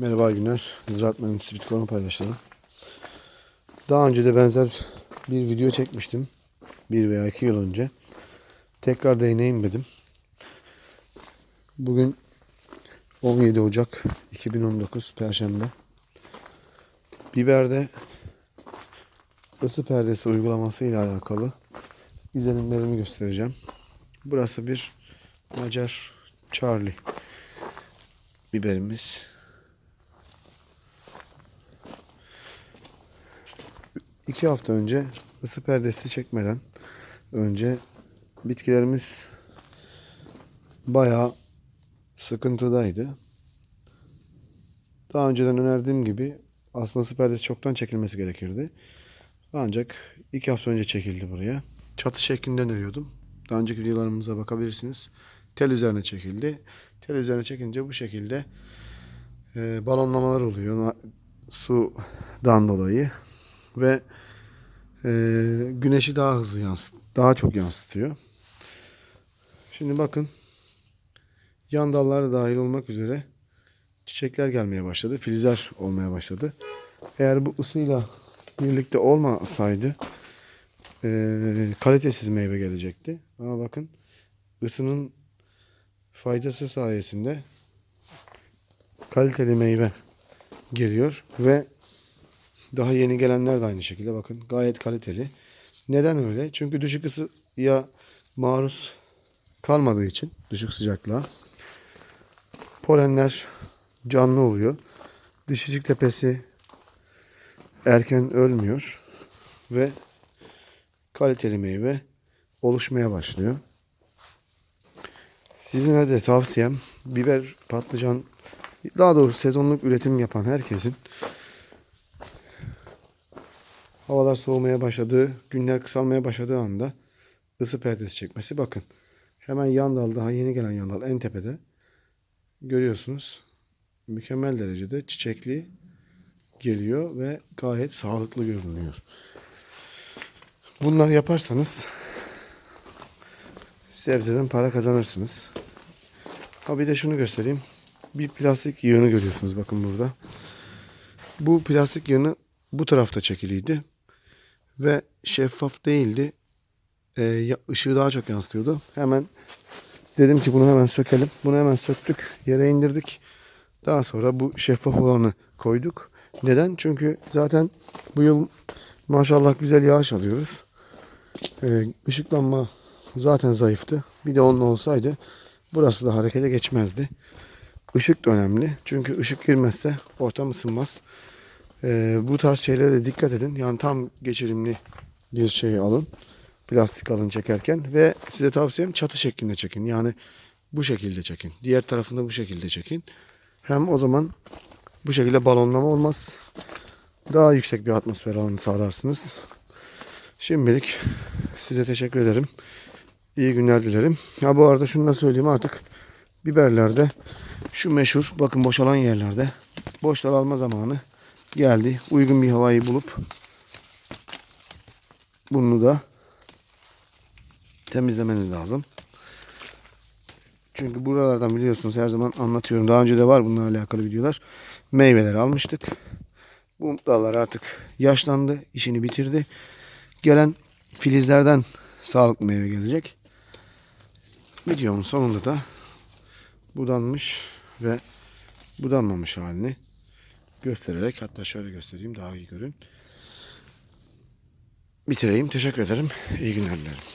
Merhaba günler. Ziraat Mühendisi Bitcoin paylaşalım. Daha önce de benzer bir video çekmiştim. Bir veya iki yıl önce. Tekrar değineyim dedim. Bugün 17 Ocak 2019 Perşembe. Biber'de ısı perdesi uygulaması ile alakalı izlenimlerimi göstereceğim. Burası bir Macar Charlie biberimiz. İki hafta önce ısı perdesi çekmeden önce bitkilerimiz bayağı sıkıntıdaydı. Daha önceden önerdiğim gibi aslında ısı perdesi çoktan çekilmesi gerekirdi. Ancak iki hafta önce çekildi buraya. Çatı şeklinde öneriyordum. Daha önceki videolarımıza bakabilirsiniz. Tel üzerine çekildi. Tel üzerine çekince bu şekilde e, balonlamalar oluyor sudan dolayı ve e, güneşi daha hızlı yansıt, daha çok yansıtıyor. Şimdi bakın yan dallar da dahil olmak üzere çiçekler gelmeye başladı, filizler olmaya başladı. Eğer bu ısıyla birlikte olmasaydı e, kalitesiz meyve gelecekti. Ama bakın ısının faydası sayesinde kaliteli meyve geliyor ve daha yeni gelenler de aynı şekilde bakın gayet kaliteli. Neden öyle? Çünkü düşük ısıya maruz kalmadığı için düşük sıcaklığa polenler canlı oluyor. Dişicik tepesi erken ölmüyor ve kaliteli meyve oluşmaya başlıyor. Sizin de tavsiyem biber, patlıcan, daha doğrusu sezonluk üretim yapan herkesin havalar soğumaya başladığı, günler kısalmaya başladığı anda ısı perdesi çekmesi. Bakın hemen yan dal daha yeni gelen yan dal en tepede görüyorsunuz. Mükemmel derecede çiçekli geliyor ve gayet sağlıklı görünüyor. Bunları yaparsanız sebzeden para kazanırsınız. Ha bir de şunu göstereyim. Bir plastik yığını görüyorsunuz bakın burada. Bu plastik yığını bu tarafta çekiliydi. Ve şeffaf değildi. Ya- ışığı daha çok yansıtıyordu. Hemen dedim ki bunu hemen sökelim. Bunu hemen söktük. Yere indirdik. Daha sonra bu şeffaf olanı koyduk. Neden? Çünkü zaten bu yıl maşallah güzel yağış alıyoruz. Ee, ışıklanma zaten zayıftı. Bir de onunla olsaydı burası da harekete geçmezdi. Işık da önemli. Çünkü ışık girmezse ortam ısınmaz. Ee, bu tarz şeylere de dikkat edin. Yani tam geçirimli bir şey alın. Plastik alın çekerken ve size tavsiyem çatı şeklinde çekin. Yani bu şekilde çekin. Diğer tarafında bu şekilde çekin. Hem o zaman bu şekilde balonlama olmaz. Daha yüksek bir atmosfer alanı sağlarsınız. Şimdilik size teşekkür ederim. İyi günler dilerim. Ya bu arada şunu da söyleyeyim artık biberlerde şu meşhur bakın boşalan yerlerde boşlar alma zamanı geldi. Uygun bir havayı bulup bunu da temizlemeniz lazım. Çünkü buralardan biliyorsunuz her zaman anlatıyorum. Daha önce de var bununla alakalı videolar. Meyveler almıştık. Bu dallar artık yaşlandı, işini bitirdi. Gelen filizlerden sağlıklı meyve gelecek. Videomun sonunda da budanmış ve budanmamış halini göstererek hatta şöyle göstereyim daha iyi görün. Bitireyim. Teşekkür ederim. İyi günler dilerim.